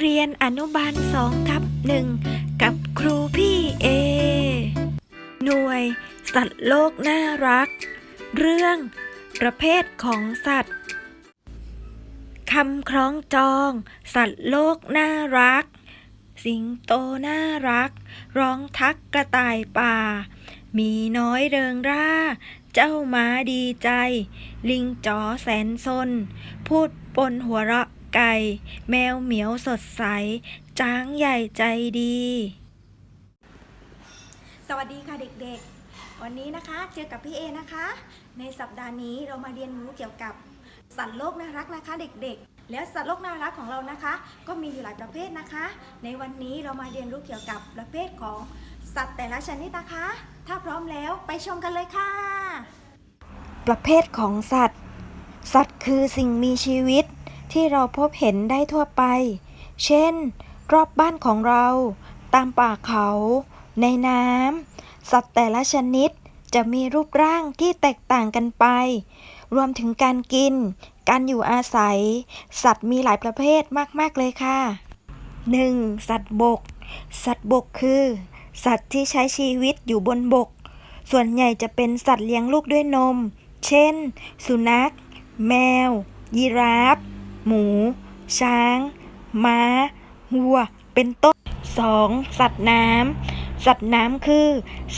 เรียนอนุบาลสองทับหนึ่งกับครูพี่เอ หน่วย สัตว์โลกน่ารัก เรื่อง ประเภทของสัตว์คำคล้องจอง สัตว์โลกน่ารัก สิงโตน่ารัก ร้องทักกระต่ายป่า มีน้อยเริงร่า เจ้าม้าดีใจ ลิงจ๋อแสนซน พูดปนหัวเราะไก่ แมวเหมียวสดใส จ้างใหญ่ใจดี สวัสดีค่ะเด็กๆ วันนี้นะคะเจอกับพี่เอนะคะ ในสัปดาห์นี้เรามาเรียนรู้เกี่ยวกับสัตว์โลกน่ารักนะคะ เด็กๆ แล้วสัตว์โลกน่ารักของเรานะคะ ก็มีอยู่หลายประเภทนะคะ ในวันนี้เรามาเรียนรู้เกี่ยวกับประเภทของ สัตว์แต่ละชนิดนะคะ ถ้าพร้อมแล้วไปชมกันเลยค่ะ ประเภทของสัตว์ สัตว์คือสิ่งมีชีวิตที่เราพบเห็นได้ทั่วไป เช่น รอบบ้านของเรา ตามป่าเขา ในน้ำ สัตว์แต่ละชนิดจะมีรูปร่างที่แตกต่างกันไป รวมถึงการกิน การอยู่อาศัย สัตว์มีหลายประเภทมาก ๆ เลยค่ะ 1. สัตว์บก สัตว์บกคือ สัตว์ที่ใช้ชีวิตอยู่บนบก ส่วนใหญ่จะเป็นสัตว์เลี้ยงลูกด้วยนม เช่น สุนัข แมว ยีราฟ หมู ช้าง ม้า วัว เป็นต้น 2. สัตว์น้ำ สัตว์น้ำคือ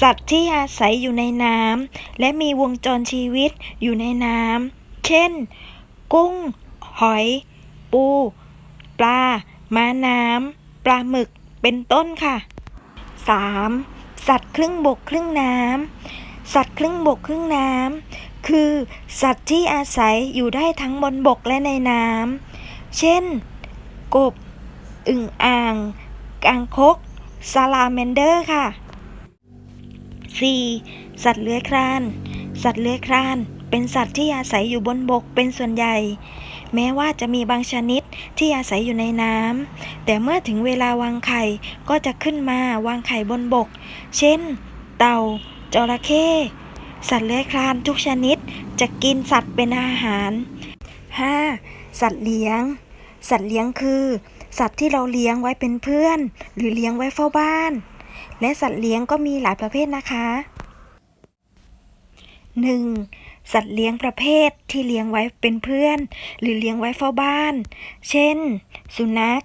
สัตว์ที่อาศัยอยู่ในน้ำและมีวงจรชีวิตอยู่ในน้ำ เช่น กุ้ง หอย ปู ปลา ม้าน้ำ ปลาหมึก เป็นต้นค่ะ 3. สัตว์ครึ่งบกครึ่งน้ำสัตว์ครึ่งบกครึ่งน้ำคือ สัตว์ที่อาศัยอยู่ได้ทั้งบนบกและในน้ำเช่น กบ อึ่งอ่างกางคกซาลาแมนเดอร์ค่ะ 4. สัตว์เลื้อยคลาน สัตว์เลื้อยคลาน เป็นสัตว์ที่อาศัยอยู่บนบกเป็นส่วนใหญ่ แม้ว่าจะมีบางชนิดที่อาศัยอยู่ในน้ำแต่เมื่อถึงเวลาวางไข่ก็จะขึ้นมาวางไข่บนบก เช่น เต่า จระเข้ สัตว์เลื้อยคลานทุกชนิดจะกินสัตว์เป็นอาหาร 5. สัตว์เลี้ยง สัตว์เลี้ยงคือ สัตว์ที่เราเลี้ยงไว้เป็นเพื่อน หรือเลี้ยงไว้เฝ้าบ้าน และสัตว์เลี้ยงก็มีหลายประเภทนะคะ 1. สัตว์เลี้ยงประเภทที่เลี้ยงไว้เป็นเพื่อน หรือเลี้ยงไว้เฝ้าบ้าน เช่น สุนัข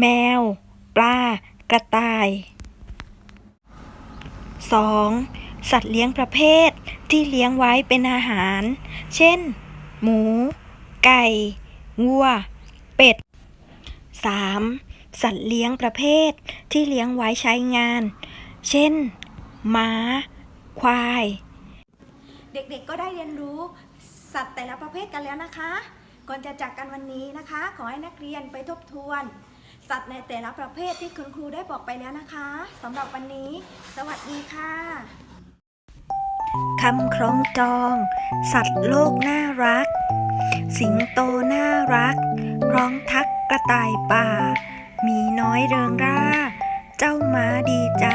แมว ปลา กระต่าย 2. สัตว์เลี้ยงประเภทที่เลี้ยงไว้เป็นอาหาร เช่น หมู ไก่ วัว เป็ด 3. สัตว์เลี้ยงประเภทที่เลี้ยงไว้ใช้งาน เช่น ม้า ควาย เด็กๆก็ได้เรียนรู้สัตว์แต่ละประเภทกันแล้วนะคะ ก่อนจะจากกันวันนี้นะคะ ขอให้นักเรียนไปทบทวน สัตว์ในแต่ละประเภทที่คุณครูได้บอกไปแล้วนะคะสำหรับวันนี้ สวัสดีค่ะคำคล้องจอง สัตว์โลกน่ารัก สิงโตน่ารัก ร้องทักกระต่ายป่า มีน้อยเริงร่า เจ้าม้าดีใจ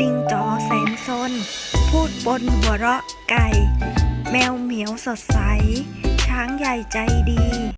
ลิงจ๋อแสนซน พูดบนหัวเราะไก่ แมวเหมียวสดใส ช้างใหญ่ใจดี